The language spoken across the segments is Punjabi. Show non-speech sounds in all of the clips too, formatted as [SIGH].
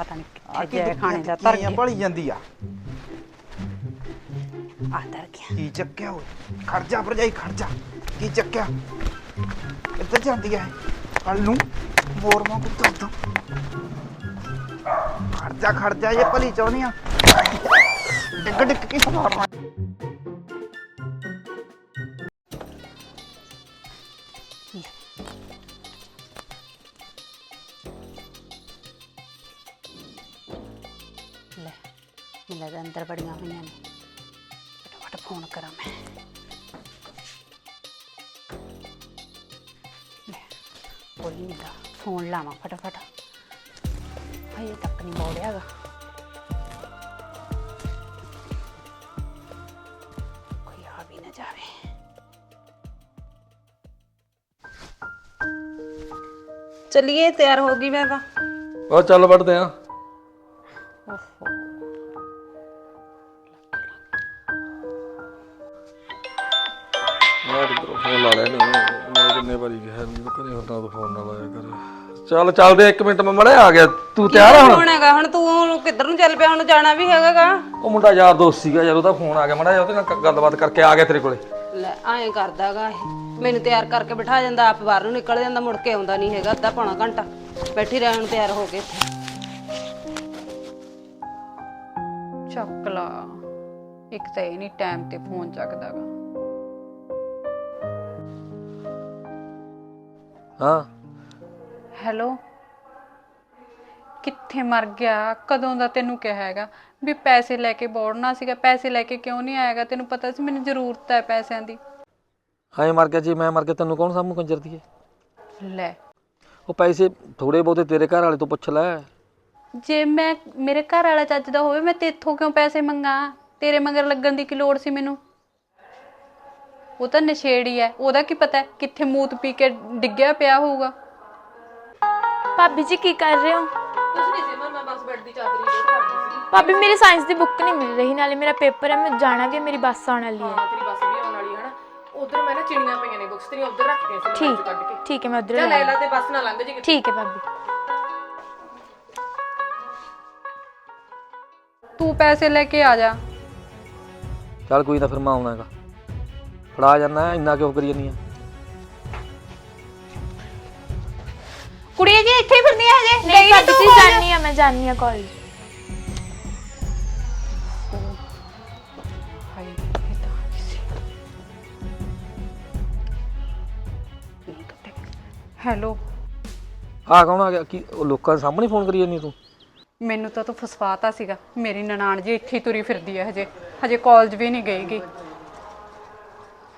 ਪਤਾ ਨਹੀਂ ਆ ਕਿੱਥੇ ਜੈ ਖਾਣੇ ਦਾ ਤਰ ਗਿਆ। ਭਲੀ ਜਾਂਦੀ ਆ। ਆ ਤਰ ਗਿਆ। ਕੀ ਚੱਕਿਆ ਓਏ? ਖਰਜਾ ਭਰਜਾਈ ਖਰਜਾ ਕੀ ਚੱਕਿਆ? ਕਿੱਧਰ ਜਾਂਦੀ ਆ ਕੱਲ ਨੂੰ ਮੋਰ ਵਾਂਗੂ ਤੁਰਦਾ ਖਰਜਾ ਖਰਜਾ ਇਹ ਭਲੀ ਚਾਹੁੰਦੀ ਆ। ਡਿੱਗ ਡਿੱਗ ਕੇ ਮਾਰਨਾ ਮੈਨੂੰ ਬੜੀਆਂ ਹੋਈਆਂ ਨੇ। ਫਟਾਫਟ ਫੋਨ ਕਰਾਂ ਮੈਂ। ਲੈ, ਕੋਈ ਫੋਨ ਲਾਵਾਂ ਫਟਾਫਟ। ਹਜੇ ਤੱਕ ਨਹੀਂ ਮੋੜਿਆਗਾ ਕੋਈ ਆ ਵੀ ਨਾ ਜਾਵੇ। ਚਲਿਏ, ਤਿਆਰ ਹੋ ਗਈ ਮੈਂ ਤਾਂ। ਉਹ ਚੱਲ ਵੜਦੇ ਆ। ਚੱਲ ਚੱਲਦੇ ਇੱਕ ਮਿੰਟ ਮੈਂ ਮੜਿਆ ਆ ਗਿਆ। ਤੂੰ ਤਿਆਰ ਆ ਹੁਣ? ਹੁਣ ਹੈਗਾ? ਹੁਣ ਤੂੰ ਕਿੱਧਰ ਨੂੰ ਚੱਲ ਪਿਆ? ਹੁਣ ਜਾਣਾ ਵੀ ਹੈਗਾਗਾ ਉਹ ਮੁੰਡਾ ਯਾਰ ਦੋਸਤ ਸੀਗਾ ਯਾਰ ਉਹਦਾ ਫੋਨ ਆ ਗਿਆ। ਮੜਾ ਉਹਦੇ ਨਾਲ ਕ- ਗੱਲਬਾਤ ਕਰਕੇ ਆ ਗਿਆ ਤੇਰੇ ਕੋਲੇ। ਲੈ ਐਂ ਕਰਦਾਗਾ ਇਹ। ਮੈਨੂੰ ਤਿਆਰ ਕਰਕੇ ਬਿਠਾ ਜਾਂਦਾ ਆਪ ਬਾਹਰ ਨੂੰ ਨਿਕਲ ਜਾਂਦਾ ਮੁੜ ਕੇ ਆਉਂਦਾ ਨਹੀਂ ਹੈਗਾ ਅੱਧਾ ਪੌਣਾ ਘੰਟਾ। ਬੈਠੀ ਰਹਿਣ ਤਿਆਰ ਹੋ ਕੇ ਇੱਥੇ। ਚੱਕ ਲਾ। ਇੱਕ ਤਾਂ ਇਹ ਨਹੀਂ ਟਾਈਮ ਤੇ ਫੋਨ ਚੱਕਦਾਗਾ ਹਾਂ। ਹੈਲੋ? ਕਿੱਥੇ ਮਰ ਗਿਆ? ਕਦੋਂ ਦਾ ਤੈਨੂੰ ਕਿਹਾ ਹੈਗਾ? ਵੀ ਪੈਸੇ ਲੈ ਕੇ ਬੋੜਨਾ ਸੀਗਾ ਪੈਸੇ ਲੈ ਕੇ ਕਿਉਂ ਨਹੀਂ ਆਏਗਾ ਤੈਨੂੰ ਪਤਾ ਸੀ ਮੈਨੂੰ ਜ਼ਰੂਰਤ ਹੈ ਪੈਸਿਆਂ ਦੀ। ਹਾਂ ਮਰ ਗਿਆ ਜੀ ਮੈਂ ਮਰ ਗਿਆ ਤੈਨੂੰ ਕੌਣ ਸਾਹਮਣੇ ਕੰਜਰ ਦੀਏ ਲੈ। ਉਹ ਪੈਸੇ ਥੋੜੇ ਬਹੁਤੇ ਤੇਰੇ ਘਰ ਵਾਲੇ ਤੋਂ ਪੁੱਛ ਲੈ। ਜੇ ਮੈਂ ਮੇਰੇ ਘਰ ਵਾਲਾ ਚੱਜ ਦਾ ਹੋਵੇ ਮੈਂ ਤੇਥੋਂ ਕਿਉਂ ਪੈਸੇ ਮੰਗਾ? ਤੇਰੇ ਮਗਰ ਲੱਗਣ ਦੀ ਕੀ ਲੋੜ ਸੀ ਮੈਨੂੰ? ਉਹ ਤਾਂ ਨਸ਼ੇੜੀ ਹੈ ਉਹਦਾ ਕੀ ਪਤਾ ਕਿੱਥੇ ਮੂਤ ਪੀ ਕੇ ਡਿੱਗਿਆ ਪਿਆ ਹੋਊਗਾ? ਭਾਬੀ ਜੀ ਕੀ ਕਰ ਰਹੇ ਹੋ? ਕੁਝ ਨਹੀਂ ਸੀ ਮੈਂ ਬਸ ਬੈੱਡ ਦੀ ਚਾਦਰੀ ਦੇ ਕਰਦੀ ਸੀ। ਭਾਬੀ ਮੇਰੀ ਸਾਇੰਸ ਦੀ ਬੁੱਕ ਨਹੀਂ ਮਿਲ ਰਹੀ ਨਾਲੇ ਮੇਰਾ ਪੇਪਰ ਹੈ ਮੈਂ ਜਾਣਾ ਵੀ ਹੈ, ਮੇਰੀ ਬੱਸ ਆਉਣ ਵਾਲੀ ਹੈ। ਤੇਰੀ ਬੱਸ ਵੀ ਆਉਣ ਵਾਲੀ ਹੈ ਨਾ। ਉਧਰ ਮੈਂ ਨਾ ਚਿੜੀਆਂ ਪਈਆਂ ਨੇ ਬੁੱਕਸ ਤੇਰੀਆਂ ਉਧਰ ਰੱਖੀਆਂ ਸੀ ਮੈਂ ਠੀਕ ਕੱਢ ਕੇ। ਠੀਕ ਹੈ ਮੈਂ ਉਧਰ ਚੱਲ ਲੈ ਲੈ ਤੇ ਬੱਸ ਨਾ ਲੰਘ ਜੀ ਠੀਕ ਹੈ ਭਾਬੀ। ਤੂੰ ਪੈਸੇ ਲੈ ਕੇ ਆ ਜਾ। ਚੱਲ ਕੋਈ ਨਾ ਫਿਰ ਮੈਂ ਆਉਣਾ ਹੈਗਾ। ਫੜਾ ਜਾਣਾ ਇੰਨਾ ਕਿਉਂ ਕਰੀ ਜਾਂਦੀ ਆ? ਮੈਂ ਜਾਣੀ ਆ ਕਾਲਜ। ਹਾਏ ਕਿਸੇ ਹੈਲੋ। ਆ ਕੌਣ ਆ ਗਿਆ? ਕੀ ਉਹ ਲੋਕਾਂ ਦੇ ਸਾਹਮਣੇ ਫੋਨ ਕਰੀ ਜਾਂਦੀ ਤੂੰ? ਮੈਨੂੰ ਤਾਂ ਤੂੰ ਫਸਵਾਤਾ ਸੀਗਾ। ਮੇਰੀ ਨਨਾਣ ਜੀ ਇੱਥੇ ਹੀ ਤੁਰੀ ਫਿਰਦੀ ਹੈ ਹਜੇ। ਹਜੇ ਕਾਲਜ ਵੀ ਨਹੀਂ ਗਈਗੀ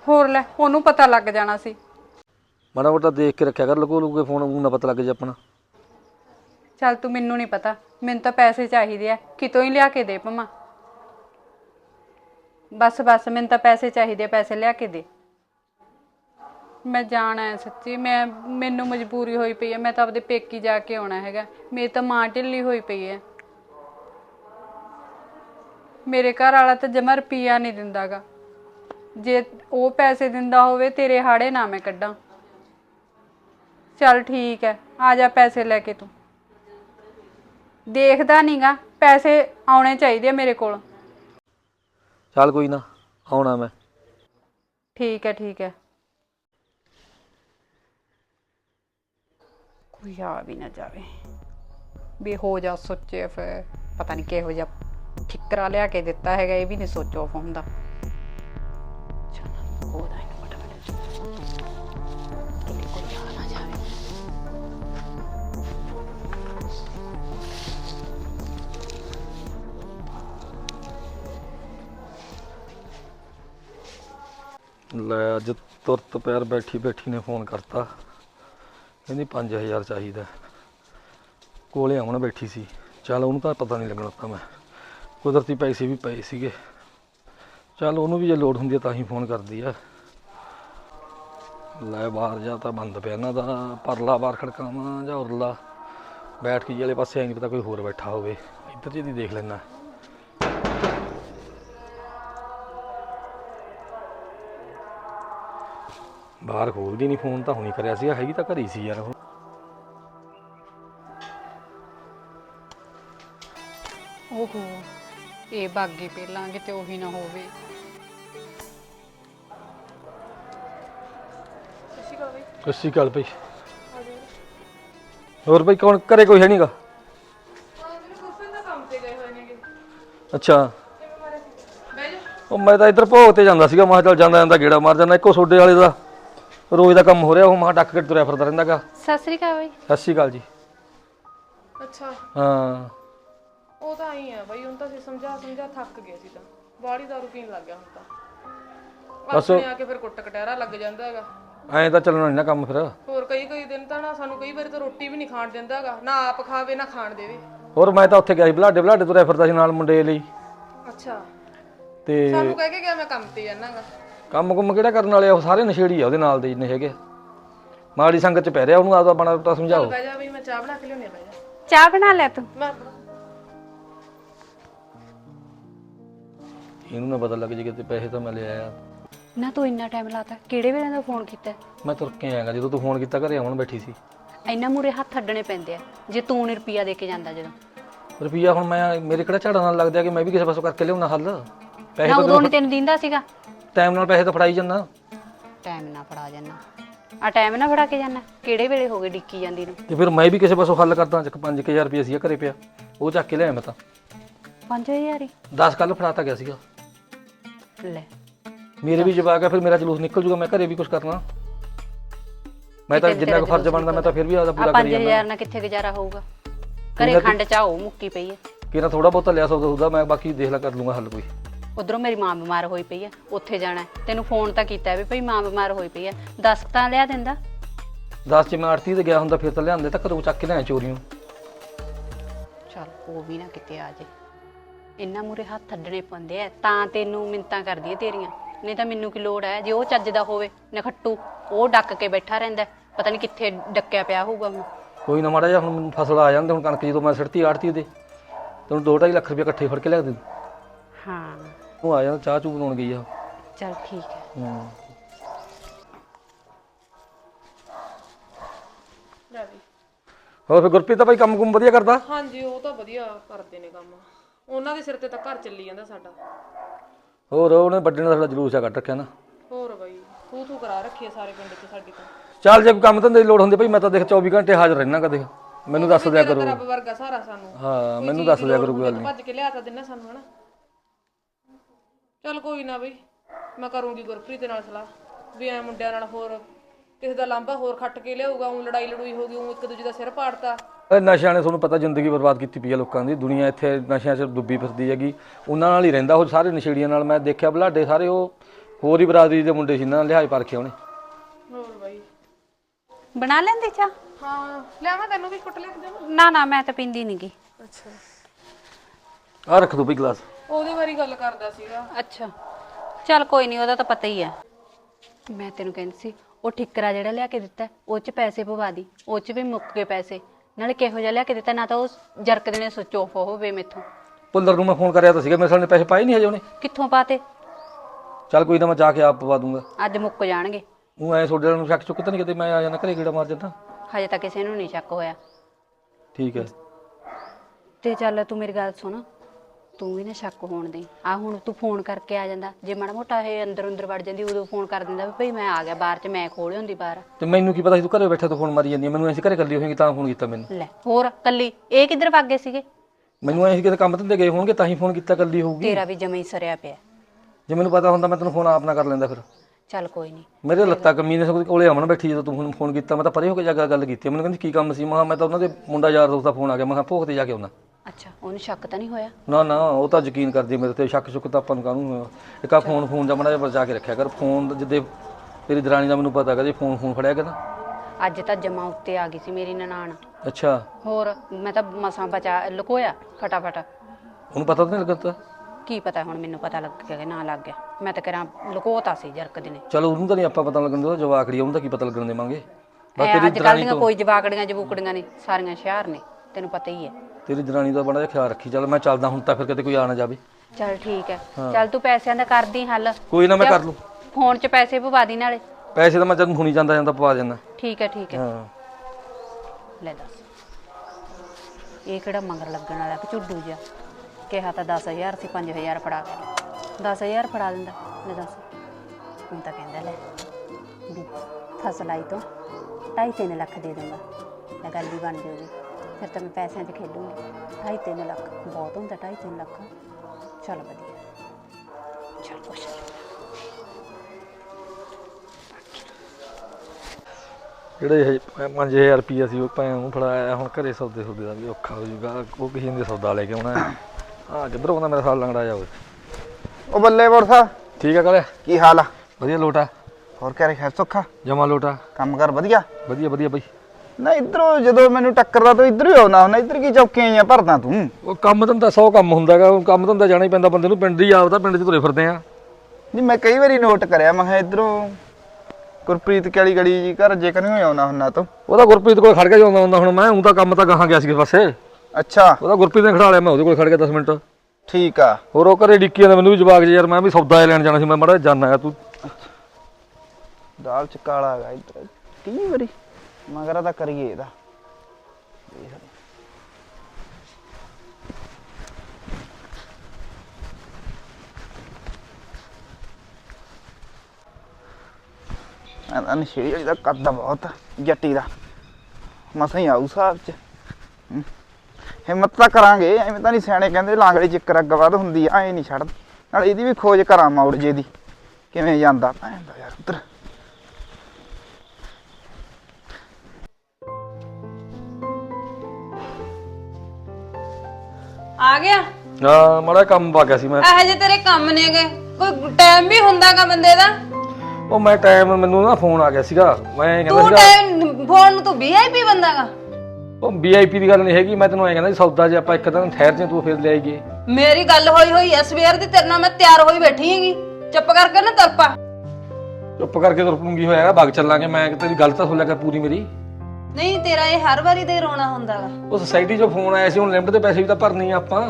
ਹੋਰ ਲੈ ਉਹਨੂੰ ਪਤਾ ਲੱਗ ਜਾਣਾ ਸੀ। ਮਾੜਾ ਮੋਟਾ ਦੇਖ ਕੇ ਰੱਖਿਆ ਕਰ ਲਕੋ ਲੁਕੇ ਫੋਨ ਨੂੰ ਨਾ ਪਤਾ ਲੱਗ ਜੇ ਆਪਣਾ। ਚੱਲ ਤੂੰ ਮੈਨੂੰ ਨਹੀਂ ਪਤਾ, ਮੈਨੂੰ ਤਾਂ ਪੈਸੇ ਚਾਹੀਦੇ ਆ, ਕਿਤੋਂ ਹੀ ਲਿਆ ਕੇ ਦੇ ਭਮਾ। ਬਸ ਬਸ, ਮੈਨੂੰ ਤਾਂ ਪੈਸੇ ਚਾਹੀਦੇ ਆ, ਪੈਸੇ ਲਿਆ ਕੇ ਦੇ। ਮੈਂ ਜਾਣਾ ਹੈ ਸੱਚੀ, ਮੈਂ, ਮੈਨੂੰ ਮਜਬੂਰੀ ਹੋਈ ਪਈ ਹੈ, ਮੈਂ ਤਾਂ ਆਪਦੇ ਪੇਕੀ ਜਾ ਕੇ ਆਉਣਾ ਹੈਗਾ, ਮੇਰੀ ਤਾਂ ਮਾਂ ਢਿੱਲੀ ਹੋਈ ਪਈ ਹੈ। ਮੇਰੇ ਘਰ ਵਾਲਾ ਤਾਂ ਜਮਾ ਰੁਪਈਆ ਨਹੀਂ ਦਿੰਦਾਗਾ। ਜੇ ਉਹ ਪੈਸੇ ਦਿੰਦਾ ਹੋਵੇ, ਤੇਰੇ ਹਾੜੇ ਨਾ ਮੈਂ ਕੱਢਾਂ। ਚੱਲ ਠੀਕ ਹੈ, ਆ ਜਾ ਪੈਸੇ ਲੈ ਕੇ ਤੂੰ। ਦੇਖਦਾ ਨਹੀਂਗਾ ਪੈਸੇ ਆਉਣੇ ਚਾਹੀਦੇ ਆ ਮੇਰੇ ਕੋਲ। ਚੱਲ ਕੋਈ ਨਾ ਆਉਣਾ ਮੈਂ। ਠੀਕ ਹੈ ਠੀਕ ਹੈ। ਕੋਈ ਆ ਵੀ ਨਾ ਜਾਵੇ। ਵੀ ਹੋ ਜਾ ਸੋਚੇ ਫਿਰ ਪਤਾ ਨਹੀਂ ਕਿਹੋ ਜਿਹਾ ਠਿਕਰਾ ਲਿਆ ਕੇ ਦਿੱਤਾ ਹੈਗਾ ਇਹ ਵੀ ਨਹੀਂ ਸੋਚੋ ਫੋਨ ਦਾ। ਚੱਲ ਉਹਦਾ ਲੈ, ਅੱਜ ਤੁਰਤ ਪੈਰ ਬੈਠੀ ਬੈਠੀ ਨੇ ਫੋਨ ਕਰਤਾ। ਕਹਿੰਦੀ 5000 ਚਾਹੀਦਾ। ਕੋਲੇ ਆਉਣ ਬੈਠੀ ਸੀ। ਚੱਲ ਉਹਨੂੰ ਤਾਂ ਪਤਾ ਨਹੀਂ ਲੱਗਣਾ ਤਾਂ ਮੈਂ। ਕੁਦਰਤੀ ਪੈਸੇ ਵੀ ਪਏ ਸੀਗੇ। ਚੱਲ ਉਹਨੂੰ ਵੀ ਜੇ ਲੋੜ ਹੁੰਦੀ ਹੈ ਤਾਂ ਹੀ ਫੋਨ ਕਰਦੀ ਆ। ਲੈ ਬਾਹਰ ਜਾ ਤਾਂ ਬੰਦ ਪਿਆ ਇਹਨਾਂ ਦਾ। ਪਰਲਾ ਬਾਹਰ ਖੜਕਾਵਾਂ ਜਾਂ ਉਰਲਾ। ਬੈਠ ਕੇ ਜਿਹੜੇ ਪਾਸੇ ਆਈ ਨਹੀਂ ਪਤਾ ਕੋਈ ਹੋਰ ਬੈਠਾ ਹੋਵੇ। ਇੱਧਰ ਜੀ ਦੀ ਦੇਖ ਲੈਣਾ ਬਾਹਰ ਖੋਲਦੀ ਨਹੀਂ ਫੋਨ ਤਾਂ ਹੁਣੀ ਕਰਿਆ ਸੀ ਹੈਗੀ ਤਾਂ ਘਰੀ ਸੀ ਯਾਰ ਉਹ। ਓਹੋ ਇਹ ਬਾਗੀ ਪਹਿਲਾਂ ਕਿਤੇ ਉਹੀ ਨਾ ਹੋਵੇ। ਸਤਿ ਸ਼੍ਰੀ ਅਕਾਲ ਭਾਈ। ਹੋਰ ਭਾਈ ਕੌਣ ਘਰੇ ਕੋਈ ਹੈ ਨਹੀਂਗਾ ਅੱਛਾ। ਉਹ ਮੈਂ ਤਾਂ ਇੱਧਰ ਭੋਗ ਤੇ ਜਾਂਦਾ ਸੀਗਾ ਮੈਂ ਕਿਹਾ ਚੱਲ ਜਾਂਦਾ ਜਾਂਦਾ ਗੇੜਾ ਮਾਰ ਜਾਂਦਾ ਇੱਕੋ ਸੋਡੇ ਵਾਲੇ ਦਾ। ਰੋਜ਼ ਦਾ ਕੰਮ ਹੋ ਰਿਹਾ ਉਹ ਮੈਂ ਡੱਕ ਕੇ ਤੁਰਿਆ ਫਿਰਦਾ ਰਹਿੰਦਾਗਾ। ਸਤਿ ਸ੍ਰੀ ਅਕਾਲ ਬਾਈ। ਸਤਿ ਸ਼੍ਰੀ ਅਕਾਲ ਜੀ। ਅੱਛਾ। ਹਾਂ। ਉਹ ਤਾਂ ਆਈ ਆ ਬਈ ਹੁਣ ਤਾਂ ਅਸੀਂ ਸਮਝਾ ਸਮਝਾ ਥੱਕ ਗਏ ਸੀ ਤਾਂ। ਬਾੜੀ ਦਾਰੂ ਪੀਣ ਲੱਗ ਗਿਆ ਹੁਣ ਤਾਂ। ਬਸ ਆਪਣੇ ਆ ਕੇ ਫਿਰ ਕੁੱਟ ਕਟਹਿਰਾ ਲੱਗ ਜਾਂਦਾ ਹੈਗਾ। ਐਂ ਤਾਂ ਚੱਲਣਾ ਨਹੀਂ ਨਾ ਕੰਮ ਫਿਰ। ਹੋਰ ਕਈ ਕਈ ਦਿਨ ਤਾਂ ਨਾ ਸਾਨੂੰ ਕਈ ਵਾਰੀ ਤਾਂ ਰੋਟੀ ਵੀ ਨਹੀਂ ਖਾਣ ਦਿੰਦਾ ਹੈਗਾ। ਨਾ ਆਪ ਖਾਵੇ ਨਾ ਖਾਣ ਦੇਵੇ। ਹੋਰ ਮੈਂ ਤਾਂ ਉੱਥੇ ਗਿਆ ਸੀ ਬਲਾਡੇ ਬਲਾਡੇ ਤੁਰਿਆ ਫਿਰਦਾ ਸੀ ਨਾਲ ਮੁੰਡੇ ਲਈ। ਅੱਛਾ। ਤੇ ਸਾਨੂੰ ਕਹਿ ਕੇ ਗਿਆ ਮੈਂ ਕੰਮ ਤੇ ਜਾਣਾਗਾ ਕੰਮ ਕੁੰਮ ਕਿਹੜਾ ਕਰਨ ਵਾਲੇ ਆ? ਉਹ ਸਾਰੇ ਨਸ਼ੇੜੀ ਆ ਉਹਦੇ ਨਾਲ ਦੇ ਜਿੰਨੇ ਹੈਗੇ। ਮਾੜੀ ਸੰਗਤ ਚ ਪੈ ਰਿਹਾ ਉਹਨੂੰ ਆਦਾ ਬਣਾ ਤਾਂ ਸਮਝਾਓ। ਬਹਿ ਜਾ ਬਈ ਮੈਂ ਚਾਹ ਬਣਾ ਕੇ ਲਿਆਉਣੀ ਆ ਬਹਿ ਜਾ। ਚਾਹ ਬਣਾ ਲੈ ਤੂੰ। ਮੈਂ ਇਹਨੂੰ ਨਾ ਪਤਾ ਲੱਗ ਜੇ ਕਿਤੇ ਪੈਸੇ ਤਾਂ ਮੈਂ ਲੈ ਆਇਆ। ਨਾ ਤੂੰ ਇੰਨਾ ਟਾਈਮ ਲਾਤਾ ਕਿਹੜੇ ਵੇਲੇ ਦਾ ਫੋਨ ਕੀਤਾ? ਮੈਂ ਤੁਰ ਕੇ ਆਇਆਗਾ ਜਦੋਂ ਤੂੰ ਫੋਨ ਕੀਤਾ ਘਰੇ ਆਉਣ ਬੈਠੀ ਸੀ। ਇੰਨਾ ਮੂਰੇ ਹੱਥ ਅੱਡਣੇ ਪੈਂਦੇ ਆ ਜੇ ਤੂੰ ਨੀ ਰੁਪਿਆ ਦੇ ਕੇ ਜਾਂਦਾ ਜਦੋਂ। ਰੁਪਈਆ ਹੁਣ ਮੈਂ ਮੇਰੇ ਕਿਹੜਾ ਝਾੜਾ ਨਾਲ ਲੱਗਦਾ ਕਿ ਮੈਂ ਵੀ ਕਿਸੇ ਪਾਸੋਂ ਕਰਕੇ ਲਿਆਉਣਾ ਹੱਲ? ਪੈਸੇ ਨਾ ਤਾਂ ਉਦੋਂ ਨੀ ਤੈਨੂੰ ਦਿੰਦਾ ਸੀਗਾ। ਟਾਈਮ ਨਾਲ ਪੈਸੇ ਤਾਂ ਫੜਾਈ ਜਾਂਦਾ। ਟਾਈਮ ਨਾ ਫੜਾ ਜਾਨਾ ਆ ਟਾਈਮ ਨਾ ਫੜਾ ਕੇ ਜਾਨਾ ਕਿਹੜੇ ਵੇਲੇ ਹੋ ਗਏ ਡਿੱਕੀ ਜਾਂਦੀ ਨੂੰ? ਤੇ ਫਿਰ ਮੈਂ ਵੀ ਕਿਸੇ ਪਾਸੋਂ ਹੱਲ ਕਰਦਾ ਚੱਕ 5000 ਰੁਪਏ ਸੀਗਾ ਘਰੇ ਪਿਆ। ਉਹ ਚੱਕ ਕੇ ਲਿਆਇਆ ਮੈਂ ਤਾਂ। 5000 ਹੀ? 10 ਕੱਲ ਫੜਾਤਾ ਗਿਆ ਸੀਗਾ। ਲੈ। ਮੇਰੇ ਵੀ ਜਵਾਕ ਆ ਫਿਰ ਮੇਰਾ ਜਲੂਸ ਨਿਕਲ ਜੂਗਾ ਮੈਂ ਘਰੇ ਵੀ ਕੁਝ ਕਰਨਾ। ਮੈਂ ਤਾਂ ਜਿੰਨਾ ਕੁ ਫਰਜ਼ ਬਣਦਾ ਮੈਂ ਤਾਂ ਫਿਰ ਵੀ ਆਪਦਾ ਆ ਪੂਰਾ ਕਰੀ ਜਾਂਦਾ। 5000 ਨਾਲ ਕਿੱਥੇ ਗੁਜ਼ਾਰਾ ਹੋਊਗਾ? ਘਰੇ ਖੰਡ ਚਾਹੋ ਮੁੱਕੀ ਪਈ ਹੈ ਕਿਹਨਾਂ ਥੋੜਾ ਬਹੁਤਾ ਲਿਆ ਸੌਦਾ ਸੌਦਾ ਮੈਂ ਬਾਕੀ ਦੇਖ ਲਾ ਕਰ ਲੂੰਗਾ ਹੱਲ ਕੋਈ। ਉਧਰੋਂ ਮੇਰੀ ਮਾਂ ਬਿਮਾਰ ਹੋਈ ਪਈ ਹੈ ਉੱਥੇ ਜਾਣਾ ਹੈ। ਤੈਨੂੰ ਫੋਨ ਤਾਂ ਕੀਤਾ ਵੀ ਭਈ ਮਾਂ ਬਿਮਾਰ ਹੋਈ ਪਈ ਹੈ ਦੱਸ ਤਾਂ ਲਿਆ ਦਿੰਦਾ। 10 ਚ ਮੈਂ ਆੜਤੀ ਤੇ ਗਿਆ ਹੁੰਦਾ ਫਿਰ ਤਾਂ ਲਿਆਂਦੇ ਤਾਂ ਘਰੋਂ ਚੱਕ ਕੇ ਲਿਆਇਆ ਚੋਰੀਆਂ ਚਲ ਉਹ ਵੀ ਨਾ ਕਿਤੇ ਆ ਜੇ। ਇੰਨਾ ਮੂਰੇ ਹੱਥ ਅੱਡਣੇ ਪੈਂਦੇ ਆ ਤਾਂ ਤੈਨੂੰ ਮਿੰਤਾਂ ਕਰਦੀ ਹੈ ਤੇਰੀਆਂ। ਨਹੀਂ ਤਾਂ ਮੈਨੂੰ ਕੀ ਲੋੜ ਹੈ? ਜੇ ਉਹ ਚੱਜਦਾ ਹੋਵੇ ਨਖੱਟੂ ਉਹ ਡੱਕ ਕੇ ਬੈਠਾ ਰਹਿੰਦਾ ਹੈ। ਪਤਾ ਨਹੀਂ ਕਿੱਥੇ ਡੱਕਿਆ ਪਿਆ ਹੋਊਗਾ ਹੁਣ ਕੋਈ ਨਾ ਮਾੜਾ ਜਿਹਾ ਹੁਣ ਮੈਨੂੰ ਫਸਲ ਆ ਜਾਂਦੇ ਹੁਣ ਕਣਕ ਜਦੋਂ ਮੈਂ ਸਿੱਟਤੀ ਆੜਤੀ ਦੇ ਤੈਨੂੰ 2.5 ਲੱਖ ਰੁਪਏ ਇਕੱਠੇ ਫੜ ਕੇ ਲਿਆ ਦੇ ਹਾਂ। ਉਹ ਆ ਜਾਂਦਾ ਚਾਹ ਚੂ ਬਣਾਉਣ ਗਈ ਆ। ਚਲ ਠੀਕ ਹੈ। ਹੂੰ। ਲੈ ਵੀ। ਹੋਰ ਫਿਰ ਗੁਰਪ੍ਰੀਤ ਤਾਂ ਭਾਈ ਕੰਮ ਕੁਮ ਵਧੀਆ ਕਰਦਾ? ਹਾਂਜੀ ਉਹ ਤਾਂ ਵਧੀਆ ਕਰਦੇ ਨੇ ਕੰਮ। ਉਹਨਾਂ ਦੇ ਸਿਰ ਤੇ ਤਾਂ ਘਰ ਚੱਲੀ ਜਾਂਦਾ ਸਾਡਾ। ਹੋਰ ਉਹਨੇ ਵੱਡੇ ਨੇ ਸਾਡਾ ਜਲੂਸ ਆ ਕੱਟ ਰੱਖਿਆ ਨਾ। ਹੋਰ ਬਈ ਤੂੰ ਤੂੰ ਕਰਾ ਰੱਖੀ ਆ ਸਾਰੇ ਪਿੰਡ 'ਚ ਸਾਡੀ ਤਾਂ। ਚੱਲ ਜੇ ਕੋਈ ਕੰਮ ਧੰਦੇ ਦੀ ਲੋੜ ਹੁੰਦੀ ਭਾਈ ਮੈਂ ਤਾਂ ਦੇਖ 24 ਘੰਟੇ ਹਾਜ਼ਰ ਰਹਿਣਾ ਕਦੇ। ਮੈਨੂੰ ਦੱਸ ਦਿਆ ਕਰੋ। ਰੱਬ ਵਰਗਾ ਸਾਰਾ ਸਾਨੂੰ। ਹਾਂ ਮੈਨੂੰ ਦੱਸ ਦਿਆ ਕਰੋ ਕੋਈ ਗੱਲ ਨਹੀਂ। ਭੱਜ ਕੇ ਲਿਆ ਤਾਂ ਦਿੰਨਾ ਸਾਨੂੰ ਹਨਾ। ਚੱਲ ਕੋਈ ਨਾ ਬਈ ਮੈਂ ਕਰੂੰਗੀ ਗੁਰਪ੍ਰੀਤ ਦੇ ਨਾਲ ਸਲਾਹ ਵੀ ਐ ਮੁੰਡਿਆਂ ਨਾਲ ਹੋਰ ਕਿਸੇ ਦਾ ਲਾਂਬਾ ਹੋਰ ਖੱਟ ਕੇ ਲਿਆਊਗਾ ਉਹ ਲੜਾਈ ਲੜੂਈ ਹੋ ਗਈ ਉਹ ਇੱਕ ਦੂਜੇ ਦਾ ਸਿਰ ਪਾੜਤਾ। ਇਹ ਨਸ਼ਿਆਂ ਨੇ ਤੁਹਾਨੂੰ ਪਤਾ ਜ਼ਿੰਦਗੀ ਬਰਬਾਦ ਕੀਤੀ ਪਈ ਹੈ ਲੋਕਾਂ ਦੀ ਦੁਨੀਆ ਇੱਥੇ ਨਸ਼ਿਆਂ 'ਚ ਡੁੱਬੀ ਫਿਰਦੀ ਹੈਗੀ ਉਹਨਾਂ ਨਾਲ ਹੀ ਰਹਿੰਦਾ ਉਹ ਸਾਰੇ ਨਸ਼ੇੜੀਆਂ ਨਾਲ ਮੈਂ ਦੇਖਿਆ ਬਲਾਡੇ ਸਾਰੇ ਉਹ ਹੋਰ ਹੀ ਬਰਾਦਰੀ ਦੇ ਮੁੰਡੇ ਸੀ ਨਾ ਲਿਹਾਜ਼ ਪਰਖੇ ਉਹਨੇ ਹੋਰ ਬਈ। ਬਣਾ ਲੈਂਦੇ ਚਾਹ? ਹਾਂ ਲਿਆਵਾਂ ਤੈਨੂੰ ਵੀ ਕੁੱਟ ਲਿਆ। ਕੇ ਦੇਵਾਂ ਨਾ ਨਾ ਮੈਂ ਤਾਂ ਪੀਂਦੀ ਨਹੀਂਗੀ ਅੱਛਾ। ਆਹ ਰੱਖ ਦੋ ਭਾਈ ਗਲਾਸ। ਉਹਦੇ ਬਾਰੇ ਗੱਲ ਕਰਦਾ ਸੀਗਾ। ਅੱਛਾ। ਚੱਲ ਕੋਈ ਨਹੀਂ ਉਹਦਾ ਤਾਂ ਪਤਾ ਹੀ ਹੈ ਮੈਂ ਤੈਨੂੰ ਕਹਿੰਦੀ ਸੀ ਉਹ ਠਿੱਕਰਾ ਜਿਹੜਾ ਲਿਆ ਕੇ ਦਿੱਤਾ ਉਹ 'ਚ ਪੈਸੇ ਪਵਾ ਦੀ ਉਹ 'ਚ ਵੀ ਮੁੱਕ ਗਏ ਪੈਸੇ। ਨਾਲੇ ਕਿਹੋ ਜਿਹਾ ਲਿਆ ਕੇ ਦਿੱਤਾ ਨਾ ਤਾਂ ਉਹ ਜਰਕਦੇ ਨੇ ਸੁਚ ਆਫ ਹੋਵੇ ਮੇਥੋਂ। ਪੁੱਲਰ ਨੂੰ ਮੈਂ ਫੋਨ ਕਰਿਆ ਤਾਂ ਸੀਗਾ ਮੇਰੇ ਸਾਹਮਣੇ ਪੈਸੇ ਪਾਏ ਨਹੀਂ ਹਜੇ ਉਹਨੇ। ਕਿੱਥੋਂ ਪਾਤੇ? ਚੱਲ ਕੋਈ ਨਾ ਮੈਂ ਜਾ ਕੇ ਆਪ ਪਵਾ ਦੂੰਗਾ। ਅੱਜ ਮੁੱਕ ਜਾਣਗੇ। ਉਹ ਐ ਤੁਹਾਡੇ ਨੂੰ ਸ਼ੱਕ ਚੁੱਕ ਤਾਂ ਨਹੀਂ ਕਿਤੇ ਮੈਂ ਆ ਜਾਣਾ ਘਰੇ ਕੀੜਾ ਮਾਰ ਜਾਂਦਾ। ਹਜੇ ਤਾਂ ਕਿਸੇ ਨੂੰ ਨਹੀਂ ਸ਼ੱਕ ਹੋਇਆ। ਠੀਕ ਹੈ। ਤੇ ਚੱਲ ਤੂੰ ਮੇਰੀ ਗੱਲ ਸੁਣ। ਤੂੰ ਵੀ ਨਾ ਸ਼ੱਕ ਹੋਣ ਦੇ। ਆ ਹੁਣ ਤੂੰ ਫੋਨ ਕਰਕੇ ਆ ਜਾਂਦਾ। ਜੇ ਮਾੜਾ ਮੋਟਾ ਇਹ ਅੰਦਰ ਅੰਦਰ ਵੜ ਜਾਂਦੀ ਉਦੋਂ ਫੋਨ ਕਰ ਦਿੰਦਾ ਵੀ ਭਈ ਮੈਂ ਆ ਗਿਆ ਬਾਹਰ ਚ ਮੈਂ ਖੋਲ ਹੁੰਦੀ ਬਾਹਰ। ਤੇ ਮੈਨੂੰ ਕੀ ਪਤਾ ਸੀ ਤੂੰ ਘਰੇ ਬੈਠਾ ਤੂੰ ਫੋਨ ਮਾਰੀ ਜਾਂਦੀ ਹੈ। ਮੈਨੂੰ ਐਸੀ ਘਰੇ ਕੱਲੀ ਹੋਏਗੀ ਤਾਂ ਫੋਨ ਕੀਤਾ ਮੈਨੂੰ। ਲੈ ਹੋਰ ਕੱਲੀ ਇਹ ਕਿੱਧਰ ਭੱਗ ਗਏ ਸੀਗੇ? ਮੈਨੂੰ ਐਸੀ ਕਿਤੇ ਕੰਮ ਧੰਦੇ ਗਏ ਹੋਣਗੇ ਤਾਂ ਹੀ ਫੋਨ ਕੀਤਾ ਕੱਲੀ ਹੋਊਗੀ। ਤੇਰਾ ਵੀ ਜਮੇ ਹੀ ਸਰਿਆ ਪਿਆ। ਜੇ ਮੈਨੂੰ ਪਤਾ ਹੁੰਦਾ ਮੈਂ ਤੈਨੂੰ ਫੋਨ ਆਪ ਨਾ ਕਰ ਲੈਂਦਾ ਫਿਰ। ਚੱਲ ਕੋਈ ਨਹੀਂ ਮੇਰੇ ਲੱਤਾਂ ਕੰਮੀ ਨੇ ਸਗੋਂ ਕੋਲੇ ਅਮਨ ਬੈਠੀ ਜਦੋਂ ਤੂੰ ਹੁਣ ਫੋਨ ਕੀਤਾ ਮੈਂ ਤਾਂ ਪਰੇ ਹੋ ਕੇ ਜਾ ਕੇ ਗੱਲ ਕੀਤੀ। ਮੈਨੂੰ ਕਹਿੰਦੀ ਕੀ ਕੰਮ ਸੀ? ਮੈਂ ਕਿਹਾ ਮੈਂ ਤਾਂ ਉਹਨਾਂ ਦੇ ਮੁੰਡਾ ਯਾਰ ਦੋਸਤ ਦਾ ਫੋਨ ਆ ਗਿਆ। ਮੈਂ ਕਿਹਾ ਭੋਗ ਤੇ ਜਾ ਕੇ ਆਉਣਾ। ਅੱਛਾ ਉਹਨੂੰ ਸ਼ੱਕ ਤਾਂ ਨਹੀਂ ਹੋਇਆ? ਨਾ ਨਾ ਉਹ ਤਾਂ ਯਕੀਨ ਕਰਦੀ ਮੇਰੇ ਤੇ ਸ਼ੱਕ ਸ਼ੁੱਕ ਤਾਂ ਆਪਾਂ ਨੂੰ ਕਾਹਨੂੰ ਇੱਕ ਆ ਫੋਨ ਫੋਨ ਦਾ ਮੜਾ ਜਿਹਾ ਬਚਾ ਕੇ ਰੱਖਿਆ ਕਰ ਫੋਨ ਜਿੱਦੇ ਤੇਰੀ ਦਰਾਣੀ ਦਾ ਮੈਨੂੰ ਪਤਾ ਹੈਗਾ ਜੇ ਫੋਨ ਫੋਨ ਫੜਿਆ ਨਾ ਅੱਜ ਤਾਂ ਜਮਾ ਉੱਤੇ ਆ ਗਈ ਸੀ ਮੇਰੀ ਨਨਾਣ। ਅੱਛਾ। ਹੋਰ ਮੈਂ ਤਾਂ ਮਸਾਂ ਬਚਾ ਲੁਕੋਇਆ ਫਟਾਫਟ। ਉਹਨੂੰ ਪਤਾ ਤਾਂ ਨਹੀਂ ਲੱਗਾ ਤਾ ਕੀ ਪਤਾ ਹੁਣ ਮੈਨੂੰ ਪਤਾ ਲੱਗ ਗਿਆ ਕਿ ਨਾ ਲੱਗ ਗਿਆ। ਮੈਂ ਤਾਂ ਕਰਾਂ ਲੁਕੋਤਾ ਸੀ ਜਰਕਦੇ ਨੇ ਚਲੋ ਉਹਨੂੰ ਤਾਂ ਨਹੀਂ ਆਪਾਂ ਪਤਾ ਲੱਗਣ ਦੇ ਜਵਾਕੜੀ ਉਹਨੂੰ ਤਾਂ ਕੀ ਪਤਾ ਲੱਗਣ ਦੇਵਾਂਗੇ? ਬਸ ਇਹ ਤੇਰੀ ਅੱਜ ਕੱਲ ਦਰਾਣੀ ਦੀਆਂ ਤੋਂ ਕੋਈ ਜਵਾਕੜੀਆਂ ਜਬੂਕੜੀਆਂ ਨੇ ਸਾਰੀਆਂ ਸ਼ਹਿਰ ਨੇ। ਤੈਨੂੰ ਪਤਾ ਹੀ ਹੈ। ਤੇਰੀ ਦਰਾਣੀ ਦਾ ਬੜਾ ਜਿਹਾ ਖਿਆਲ ਰੱਖੀ ਚੱਲ ਮੈਂ ਚੱਲਦਾ ਹੁਣ ਤਾਂ ਫਿਰ ਕਿਤੇ ਕੋਈ ਆ ਨਾ ਜਾਵੇ। ਚੱਲ ਠੀਕ ਹੈ। ਚੱਲ ਤੂੰ ਪੈਸਿਆਂ ਦਾ ਕਰਦੀ ਹੱਲ। ਕੋਈ ਨਾ ਮੈਂ ਕਰ ਲੂ। ਫੋਨ 'ਚ ਪੈਸੇ ਪਵਾ ਦੀ ਨਾਲੇ। ਪੈਸੇ ਤਾਂ ਮੈਂ ਜਦ ਹੁਣੀ ਜਾਂਦਾ ਜਾਂਦਾ ਪਵਾ ਦਿੰਦਾ। ਠੀਕ ਹੈ ਠੀਕ ਹੈ। ਹਾਂ। ਲੈ ਦੱਸ। ਇਹ ਕਿਹੜਾ ਮੰਗਰ ਲੱਗਣ ਵਾਲਾ ਕਿ ਝੁੱਡੂ ਜਿਹਾ। ਕਿਹਾ ਤਾਂ 10000 ਸੀ 5000 ਫੜਾ ਕੇ 10000 ਫੜਾ ਦਿੰਦਾ। ਲੈ ਦੱਸ। ਹੁਣ ਤਾਂ ਕਹਿੰਦਾ ਲੈ। ਵੀ ਫਸਲ ਆਈ ਤੋਂ 2.5 ਲੱਖ ਦੇ ਦੂੰਗਾ। ਲੈ ਗੱਲ ਹੀ ਬਣ ਜਾਊਗੀ। ਫਿਰ ਤਾਂ ਮੈਂ ਪੈਸਿਆਂ 'ਚ ਖੇਡੂੰਗੀ। 2.5 ਲੱਖ। ਬਹੁਤ ਹੁੰਦਾ 2.5 ਲੱਖ। ਚੱਲ ਵਧੀਆ। ਚੱਲ ਕੁਛ। ਜਿਹੜੇ ਇਹ 5000 ਰੁਪਈਆ ਸੀ ਉਹ ਭੈਣ ਨੂੰ ਫੜਾਇਆ ਹੁਣ ਘਰੇ ਸੌਦੇ ਸੌਦੇ ਦਾ ਵੀ ਔਖਾ ਹੋ ਜਾਊਗਾ। ਉਹ ਕਿਸੇ ਨੇ ਸੌਦਾ ਲੈ ਕੇ ਆਉਣਾ। [COUGHS] ਹਾਂ ਕਿੱਧਰੋਂ ਆਉਂਦਾ ਮੇਰਾ ਸਾਲ ਲੰਗੜਾ ਜਾਵੇ ਉਹ? ਬੱਲੇ ਵਰਸਾ ਠੀਕ ਆ ਕਾਲੇ? ਕੀ ਹਾਲ ਆ? ਵਧੀਆ ਲੋਟਾ ਹੋਰ ਕਹਿ ਖੈਰ ਸੁੱਖਾ ਜਮਾ ਲੋਟਾ ਕੰਮ ਕਰ ਵਧੀਆ? ਵਧੀਆ ਵਧੀਆ ਬਈ। ਨਾ ਇਧਰੋਂ ਜਦੋਂ ਮੈਨੂੰ ਟੱਕਰਦਾ ਤੂੰ ਇਧਰ ਹੀ ਆਉਣਾ ਹੁੰਦਾ ਇਧਰ ਕੀ ਚੌਕੀਆਂ ਆਈਆਂ ਭਰਦਾ ਤੂੰ? ਉਹ ਕੰਮ ਧੰਦਾ 100 ਕੰਮ ਹੁੰਦਾਗਾ ਉਹ ਕੰਮ ਧੰਦਾ ਜਾਣਾ ਹੀ ਪੈਂਦਾ ਬੰਦੇ ਨੂੰ ਪਿੰਡ ਹੀ ਆਪਦਾ ਪਿੰਡ 'ਚ ਤੁਰੇ ਫਿਰਦੇ ਆ। ਨਹੀਂ ਮੈਂ ਕਈ ਵਾਰੀ ਨੋਟ ਕਰਿਆ ਮੈਂ ਕਿਹਾ ਇਧਰੋਂ ਗੁਰਪ੍ਰੀਤ ਕਾਲੀ ਗਲੀ ਜੀ ਘਰ ਜੇ ਕਨੀ ਆਉਣਾ ਹੁੰਦਾ ਤੂੰ? ਉਹਦਾ ਗੁਰਪ੍ਰੀਤ ਕੋਲ ਖੜ ਕੇ ਜਾਂਦਾ ਹੁੰਦਾ ਹੁਣ ਮੈਂ ਉਹ ਤਾਂ ਕੰਮ ਤਾਂ ਗਾਹਾਂ ਗਿਆ ਸੀ ਕਿਸੇ ਪਾਸੇ। ਅੱਛਾ। ਉਹਦਾ ਗੁਰਪ੍ਰੀਤ ਨੇ ਖੜਾ ਲਿਆ ਮੈਂ ਉਹਦੇ ਕੋਲ ਖੜ ਗਿਆ 10 ਮਿੰਟ। ਠੀਕ ਆ। ਹੋਰ ਉਹ ਘਰੇ ਡਿੱਕੀ ਜਾਂਦਾ ਮੈਨੂੰ ਵੀ ਜਵਾਕ ਜੇ ਯਾਰ ਮੈਂ ਵੀ ਸੌਦਾ ਲੈਣ ਜਾਣਾ ਸੀ ਮੈਂ ਮੜਾ ਜਾਣਾ ਤੂੰ। ਦਾਲ ਚ ਕਾਲਾ ਹੈਗਾ ਇਧਰ। ਕਈ ਵਾਰੀ ਮਗਰ ਤਾਂ ਕਰੀਏ ਇਹਦਾ। ਦੇਖ ਨਸ਼ੇੜੀ ਵਾਲੀ ਦਾ ਕੱਦ ਬਹੁਤ, ਜੱਟੀ ਦਾ। ਮਸਾਂ ਹੀ ਆਊ ਸਾਹਿਬ ਚ। ਹਿੰਮਤ ਤਾਂ ਕਰਾਂਗੇ, ਐਵੇਂ ਤਾਂ ਨਹੀਂ ਸਿਆਣੇ ਕਹਿੰਦੇ ਲਾਂਗੜੀ ਚੱਕਰ ਇੱਕ ਵੱਧ ਹੁੰਦੀ ਆ, ਐ ਨਹੀਂ ਛੱਡ ਨਾਲ ਇਹਦੀ ਵੀ ਖੋਜ ਕਰਾਂ ਮੌੜ ਜੇ ਦੀ ਕਿਵੇਂ ਜਾਂਦਾ, ਭੈਣ ਦਾ ਯਾਰ ਉੱਧਰ। ਆ ਗਿਆ? ਹਾਂ ਮੜਾ ਕੰਮ ਪਾ ਗਿਆ ਸੀ ਮੈਂ। ਇਹੋ ਜਿਹੇ ਤੇਰੇ ਕੰਮ ਨੇਗੇ ਕੋਈ ਟਾਈਮ ਵੀ ਹੁੰਦਾਗਾ ਬੰਦੇ ਦਾ? ਉਹ ਮੈਂ ਟਾਈਮ ਮੈਨੂੰ ਨਾ ਫੋਨ ਆ ਗਿਆ ਸੀਗਾ। ਮੈਂ ਕਹਿੰਦਾ ਤੂੰ ਸੀਗਾ ਟਾਈਮ ਫੋਨ ਨੂੰ ਤੂੰ ਵੀਆਈਪੀ ਬੰਦਾਗਾ। ਉਹ ਵੀਆਈਪੀ ਦੀ ਗੱਲ ਨਹੀਂ ਹੈਗੀ ਮੈਂ ਤੈਨੂੰ ਐ ਕਹਿੰਦਾ ਸੀ ਸੌਦਾ ਜੇ ਆਪਾਂ ਇੱਕ ਦਿਨ ਠਹਿਰ ਜੇ ਤੂੰ ਫਿਰ ਲੈ ਆਈਏ। ਮੇਰੀ ਗੱਲ ਹੋਈ ਹੋਈ ਐ ਸਵੇਰ ਦੀ ਤੇਰੇ ਨਾਲ ਮੈਂ ਤਿਆਰ ਹੋਈ ਬੈਠੀ ਹੈਗੀ। ਚੁੱਪ ਕਰਕੇ ਨਾ ਤਰਪਾ ਚੁੱਪ ਕਰਕੇ ਤੁਰ ਪੂੰਗੀ ਹੋਇਆ ਬਾਗ ਚੱਲਾਂਗੇ। ਮੈਂ ਤੇਰੀ ਗੱਲ ਤਾਂ ਸੁਣ ਲਿਆ ਕਰ ਪੂਰੀ ਮੇਰੀ। ਨਹੀਂ ਤੇਰਾ ਇਹ ਹਰ ਵਾਰੀ ਦੇ ਰੋਣਾ ਹੁੰਦਾਗਾ ਉਹ ਸੁਸਾਇਟੀ 'ਚੋਂ ਫੋਨ ਆਇਆ ਸੀ ਹੁਣ ਲਿਮਟ ਦੇ ਪੈਸੇ ਵੀ ਤਾਂ ਭਰਨੀ ਆ ਆਪਾਂ।